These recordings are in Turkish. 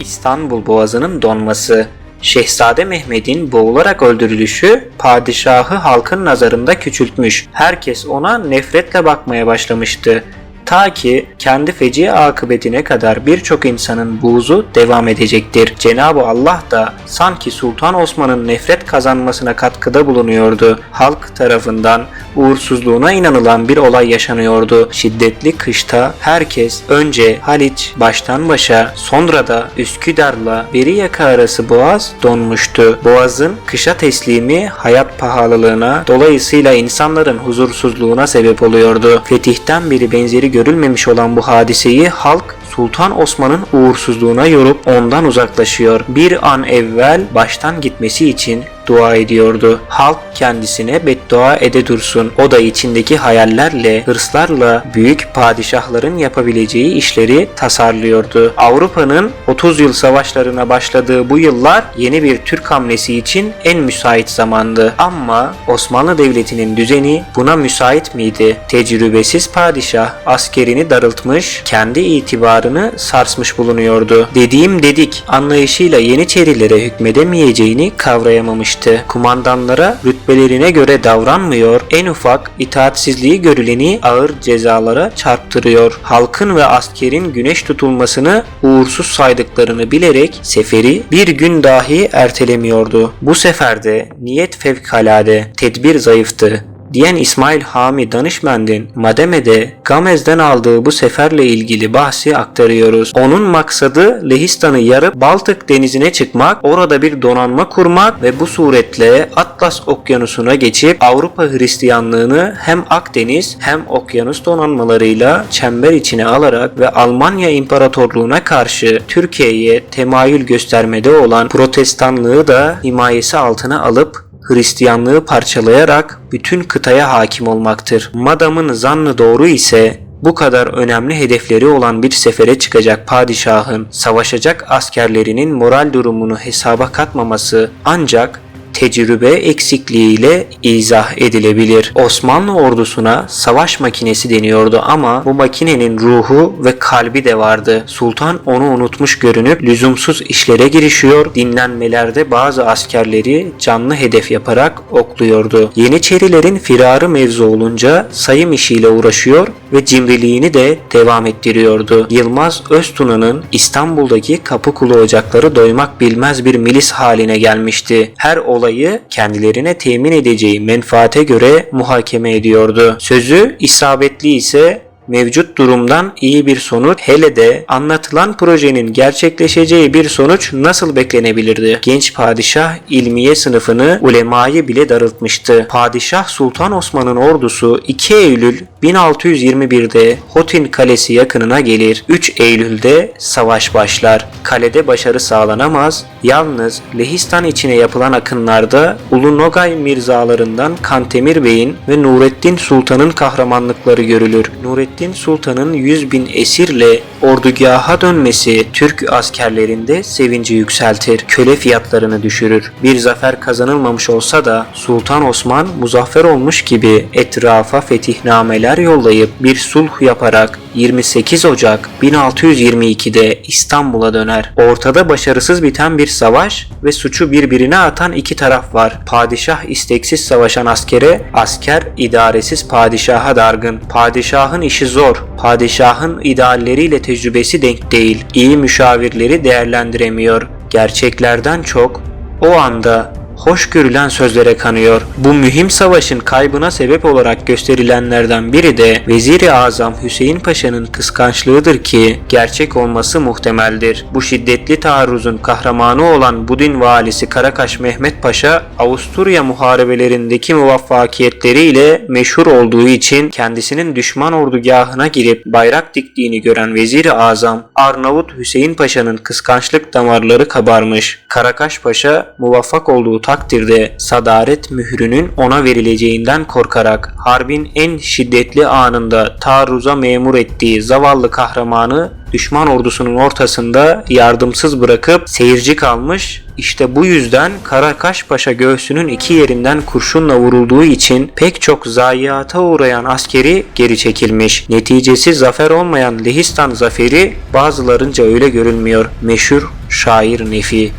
İstanbul Boğazı'nın donması, Şehzade Mehmet'in boğularak öldürülüşü padişahı halkın nazarında küçültmüş. Herkes ona nefretle bakmaya başlamıştı. Ta ki kendi feci akıbetine kadar birçok insanın buğzu devam edecektir. Cenab-ı Allah da sanki Sultan Osman'ın nefret kazanmasına katkıda bulunuyordu. Halk tarafından uğursuzluğuna inanılan bir olay yaşanıyordu. Şiddetli kışta herkes önce Haliç baştan başa sonra da Üsküdar'la Beriyaka arası boğaz donmuştu. Boğazın kışa teslimi hayat pahalılığına dolayısıyla insanların huzursuzluğuna sebep oluyordu. Fetihten beri benzeri görülmemiş olan bu hadiseyi halk Sultan Osman'ın uğursuzluğuna yorup ondan uzaklaşıyor. Bir an evvel baştan gitmesi için dua ediyordu. Halk kendisine beddua ede dursun. O da içindeki hayallerle, hırslarla büyük padişahların yapabileceği işleri tasarlıyordu. Avrupa'nın 30 yıl savaşlarına başladığı bu yıllar yeni bir Türk hamlesi için en müsait zamandı. Ama Osmanlı Devleti'nin düzeni buna müsait miydi? Tecrübesiz padişah askerini darıltmış, kendi itibarını sarsmış bulunuyordu. Dediğim dedik anlayışıyla Yeniçerilere hükmedemeyeceğini kavrayamamıştı. Kumandanlara rütbelerine göre davranmıyor, en ufak itaatsizliği görüleni ağır cezalara çarptırıyor. Halkın ve askerin güneş tutulmasını uğursuz saydıklarını bilerek seferi bir gün dahi ertelemiyordu. Bu seferde niyet fevkalade, tedbir zayıftı diyen İsmail Hami Danışmend'in Mademe'de Gamez'den aldığı bu seferle ilgili bahsi aktarıyoruz. Onun maksadı Lehistan'ı yarıp Baltık denizine çıkmak, orada bir donanma kurmak ve bu suretle Atlas okyanusuna geçip Avrupa Hristiyanlığını hem Akdeniz hem okyanus donanmalarıyla çember içine alarak ve Almanya İmparatorluğuna karşı Türkiye'ye temayül göstermede olan protestanlığı da himayesi altına alıp Hristiyanlığı parçalayarak bütün kıtaya hakim olmaktır. Madamın zannı doğru ise bu kadar önemli hedefleri olan bir sefere çıkacak padişahın savaşacak askerlerinin moral durumunu hesaba katmaması ancak tecrübe eksikliğiyle izah edilebilir. Osmanlı ordusuna savaş makinesi deniyordu ama bu makinenin ruhu ve kalbi de vardı. Sultan onu unutmuş görünüp lüzumsuz işlere girişiyor, dinlenmelerde bazı askerleri canlı hedef yaparak okluyordu. Yeniçerilerin firarı mevzu olunca sayım işiyle uğraşıyor ve cimriliğini de devam ettiriyordu. Yılmaz Öztuna'nın İstanbul'daki Kapıkulu ocakları doymak bilmez bir milis haline gelmişti. Her olayı kendilerine temin edeceği menfaate göre muhakeme ediyordu. Sözü isabetli ise mevcut durumdan iyi bir sonuç hele de anlatılan projenin gerçekleşeceği bir sonuç nasıl beklenebilirdi? Genç padişah ilmiye sınıfını ulemayı bile darıltmıştı. Padişah Sultan Osman'ın ordusu 2 Eylül 1621'de Hotin Kalesi yakınına gelir. 3 Eylül'de savaş başlar. Kalede başarı sağlanamaz. Yalnız Lehistan içine yapılan akınlarda Ulu Nogay mirzalarından Kantemir Bey'in ve Nurettin Sultan'ın kahramanlıkları görülür. Nurettin Sultan'ın 100 bin esirle ordugaha dönmesi Türk askerlerinde sevinci yükseltir. Köle fiyatlarını düşürür. Bir zafer kazanılmamış olsa da Sultan Osman muzaffer olmuş gibi etrafa fetihnameler yollayıp bir sulh yaparak 28 Ocak 1622'de İstanbul'a döner. Ortada başarısız biten bir savaş ve suçu birbirine atan iki taraf var. Padişah isteksiz savaşan askere, asker idaresiz padişaha dargın. Padişahın işi zor. Padişahın idealleriyle tecrübesi denk değil. İyi müşavirleri değerlendiremiyor. Gerçeklerden çok o anda hoş görülen sözlere kanıyor. Bu mühim savaşın kaybına sebep olarak gösterilenlerden biri de Vezir-i Azam Hüseyin Paşa'nın kıskançlığıdır ki gerçek olması muhtemeldir. Bu şiddetli taarruzun kahramanı olan Budin valisi Karakaş Mehmet Paşa Avusturya muharebelerindeki muvaffakiyetleriyle meşhur olduğu için kendisinin düşman ordugahına girip bayrak diktiğini gören Vezir-i Azam Arnavut Hüseyin Paşa'nın kıskançlık damarları kabarmış. Karakaş Paşa muvaffak olduğu takdirde sadaret mührünün ona verileceğinden korkarak harbin en şiddetli anında taarruza memur ettiği zavallı kahramanı düşman ordusunun ortasında yardımsız bırakıp seyirci kalmış. İşte bu yüzden Karakaş Paşa göğsünün iki yerinden kurşunla vurulduğu için pek çok zayiata uğrayan askeri geri çekilmiş. Neticesi zafer olmayan Lehistan zaferi bazılarınca öyle görülmüyor. Meşhur şair Nefi.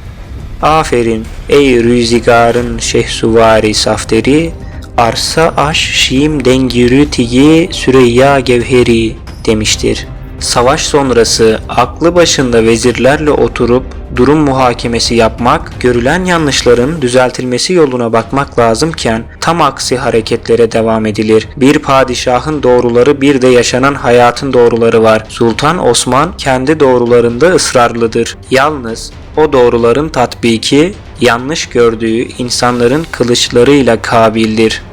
Aferin ey rüzgarın şehsuvari safteri, arsa aş şiim dengirü tiyi süreyya gevheri demiştir. Savaş sonrası aklı başında vezirlerle oturup durum muhakemesi yapmak, görülen yanlışların düzeltilmesi yoluna bakmak lazımken tam aksi hareketlere devam edilir. Bir padişahın doğruları bir de yaşanan hayatın doğruları var. Sultan Osman kendi doğrularında ısrarlıdır. Yalnız o doğruların tatbiki yanlış gördüğü insanların kılıçlarıyla kabildir.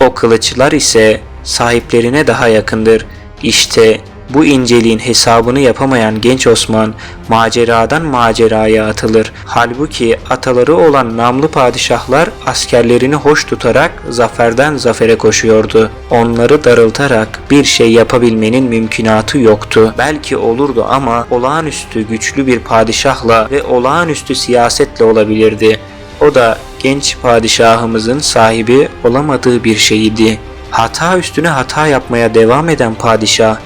O kılıçlar ise sahiplerine daha yakındır. İşte bu inceliğin hesabını yapamayan genç Osman maceradan maceraya atılır. Halbuki ataları olan namlı padişahlar askerlerini hoş tutarak zaferden zafere koşuyordu. Onları darıltarak bir şey yapabilmenin mümkünatı yoktu. Belki olurdu ama olağanüstü güçlü bir padişahla ve olağanüstü siyasetle olabilirdi. O da genç padişahımızın sahibi olamadığı bir şeydi. Hata üstüne hata yapmaya devam eden padişah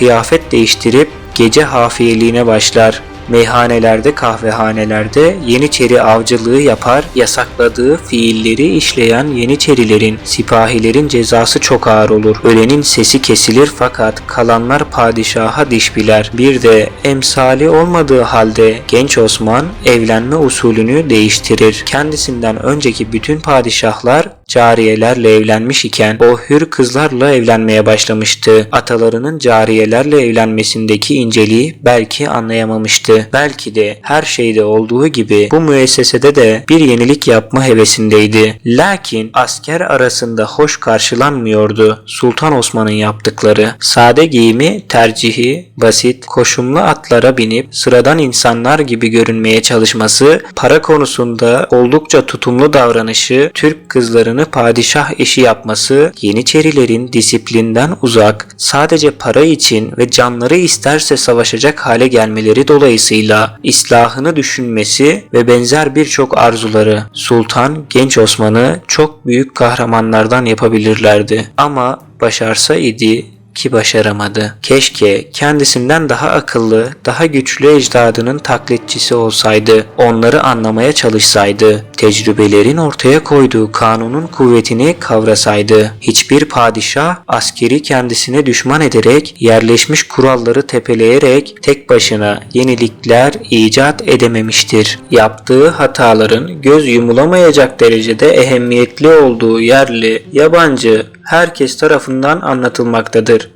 kıyafet değiştirip gece hafiyeliğine başlar. Meyhanelerde, kahvehanelerde Yeniçeri avcılığı yapar, yasakladığı fiilleri işleyen Yeniçerilerin, sipahilerin cezası çok ağır olur. Ölenin sesi kesilir fakat kalanlar padişaha diş biler. Bir de emsali olmadığı halde genç Osman evlenme usulünü değiştirir. Kendisinden önceki bütün padişahlar cariyelerle evlenmiş iken o hür kızlarla evlenmeye başlamıştı. Atalarının cariyelerle evlenmesindeki inceliği belki anlayamamıştı. Belki de her şeyde olduğu gibi bu müessesede de bir yenilik yapma hevesindeydi. Lakin asker arasında hoş karşılanmıyordu Sultan Osman'ın yaptıkları. Sade giyimi, tercihi, basit, koşumlu atlara binip sıradan insanlar gibi görünmeye çalışması, para konusunda oldukça tutumlu davranışı, Türk kızlarını padişah eşi yapması, Yeniçerilerin disiplinden uzak, sadece para için ve canları isterse savaşacak hale gelmeleri dolayısıyla islahını düşünmesi ve benzer birçok arzuları Sultan Genç Osman'ı çok büyük kahramanlardan yapabilirlerdi. Ama başarsa idi ki başaramadı. Keşke kendisinden daha akıllı, daha güçlü ecdadının taklitçisi olsaydı, onları anlamaya çalışsaydı, tecrübelerin ortaya koyduğu kanunun kuvvetini kavrasaydı. Hiçbir padişah askeri kendisine düşman ederek, yerleşmiş kuralları tepeleyerek tek başına yenilikler icat edememiştir. Yaptığı hataların göz yumulamayacak derecede ehemmiyetli olduğu yerli, yabancı, herkes tarafından anlatılmaktadır.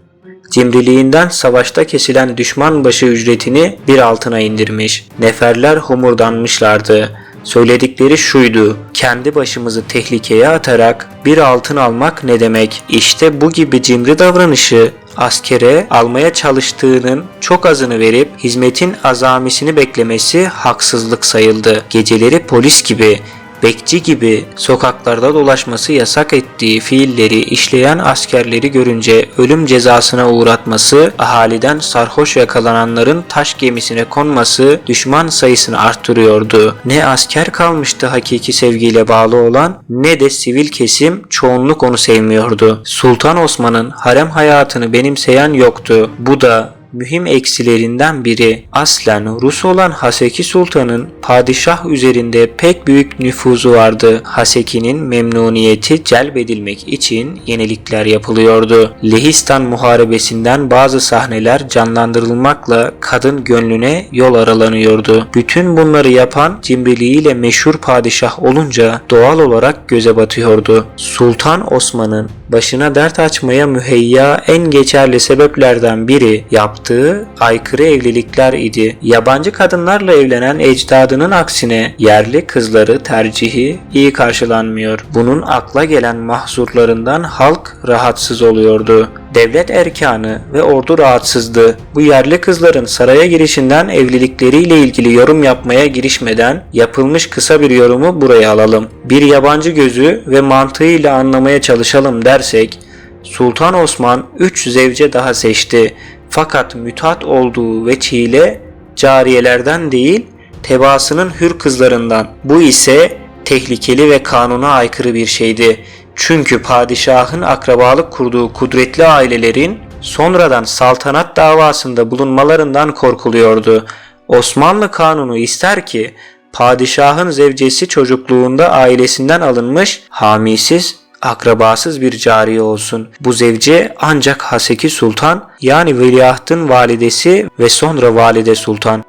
Cimriliğinden savaşta kesilen düşman başı ücretini bir altına indirmiş. Neferler homurdanmışlardı. Söyledikleri şuydu. Kendi başımızı tehlikeye atarak bir altın almak ne demek? İşte bu gibi cimri davranışı askere almaya çalıştığının çok azını verip hizmetin azamisini beklemesi haksızlık sayıldı. Geceleri polis gibi bekçi gibi sokaklarda dolaşması yasak ettiği fiilleri işleyen askerleri görünce ölüm cezasına uğratması, ahaliden sarhoş yakalananların taş gemisine konması düşman sayısını arttırıyordu. Ne asker kalmıştı hakiki sevgiyle bağlı olan ne de sivil kesim çoğunluk onu sevmiyordu. Sultan Osman'ın harem hayatını benimseyen yoktu. Bu da mühim eksilerinden biri aslen Rus olan Haseki Sultan'ın padişah üzerinde pek büyük nüfuzu vardı. Haseki'nin memnuniyeti celbedilmek için yenilikler yapılıyordu. Lehistan muharebesinden bazı sahneler canlandırılmakla kadın gönlüne yol aralanıyordu. Bütün bunları yapan cimriliğiyle meşhur padişah olunca doğal olarak göze batıyordu. Sultan Osman'ın başına dert açmaya müheyya en geçerli sebeplerden biri yaptığı aykırı evlilikler idi. Yabancı kadınlarla evlenen ecdadının aksine yerli kızları tercihi iyi karşılanmıyor. Bunun akla gelen mahzurlarından halk rahatsız oluyordu. Devlet erkanı ve ordu rahatsızdı. Bu yerli kızların saraya girişinden evlilikleriyle ilgili yorum yapmaya girişmeden yapılmış kısa bir yorumu buraya alalım. Bir yabancı gözü ve mantığıyla anlamaya çalışalım dersek Sultan Osman 3 zevce daha seçti. Fakat mütat olduğu veçiyle cariyelerden değil tebaasının hür kızlarından. Bu ise tehlikeli ve kanuna aykırı bir şeydi. Çünkü padişahın akrabalık kurduğu kudretli ailelerin sonradan saltanat davasında bulunmalarından korkuluyordu. Osmanlı kanunu ister ki padişahın zevcesi çocukluğunda ailesinden alınmış, hamisiz, akrabasız bir cariye olsun. Bu zevce ancak Haseki Sultan yani veliahtın validesi ve sonra valide sultan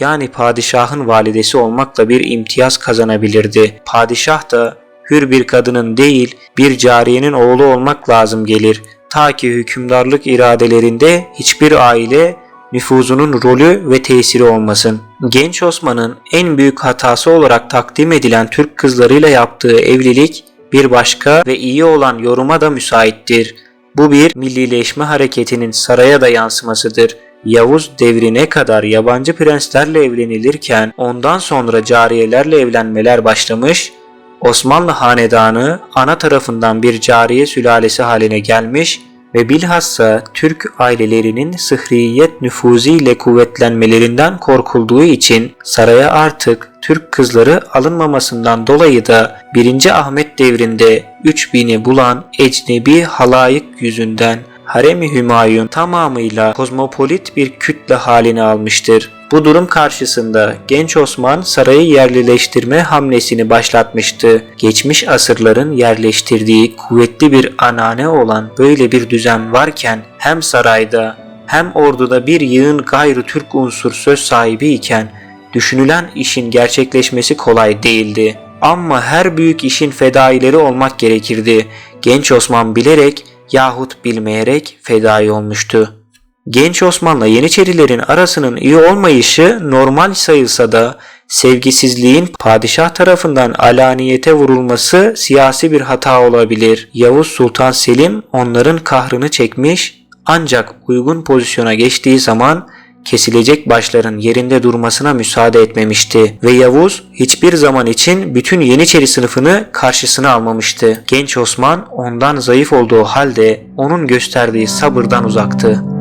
yani padişahın validesi olmakla bir imtiyaz kazanabilirdi. Padişah da hür bir kadının değil bir cariyenin oğlu olmak lazım gelir. Ta ki hükümdarlık iradelerinde hiçbir aile nüfuzunun rolü ve tesiri olmasın. Genç Osman'ın en büyük hatası olarak takdim edilen Türk kızlarıyla yaptığı evlilik bir başka ve iyi olan yoruma da müsaittir. Bu bir millileşme hareketinin saraya da yansımasıdır. Yavuz devrine kadar yabancı prenslerle evlenilirken ondan sonra cariyelerle evlenmeler başlamış, Osmanlı hanedanı ana tarafından bir cariye sülalesi haline gelmiş ve bilhassa Türk ailelerinin sıhriyet nüfuziyle kuvvetlenmelerinden korkulduğu için saraya artık Türk kızları alınmamasından dolayı da 1. Ahmet devrinde 3000'i bulan ecnebi halayık yüzünden Harem-i Hümayun tamamıyla kozmopolit bir kütle halini almıştır. Bu durum karşısında genç Osman sarayı yerlileştirme hamlesini başlatmıştı. Geçmiş asırların yerleştirdiği kuvvetli bir anane olan böyle bir düzen varken hem sarayda hem orduda bir yığın gayrı Türk unsur söz sahibi iken düşünülen işin gerçekleşmesi kolay değildi. Ama her büyük işin fedaileri olmak gerekirdi. Genç Osman bilerek yahut bilmeyerek fedai olmuştu. Genç Osman'la Yeniçerilerin arasının iyi olmayışı normal sayılsa da sevgisizliğin padişah tarafından alaniyete vurulması siyasi bir hata olabilir. Yavuz Sultan Selim onların kahrını çekmiş ancak uygun pozisyona geçtiği zaman kesilecek başların yerinde durmasına müsaade etmemişti ve Yavuz hiçbir zaman için bütün Yeniçeri sınıfını karşısına almamıştı. Genç Osman ondan zayıf olduğu halde onun gösterdiği sabırdan uzaktı.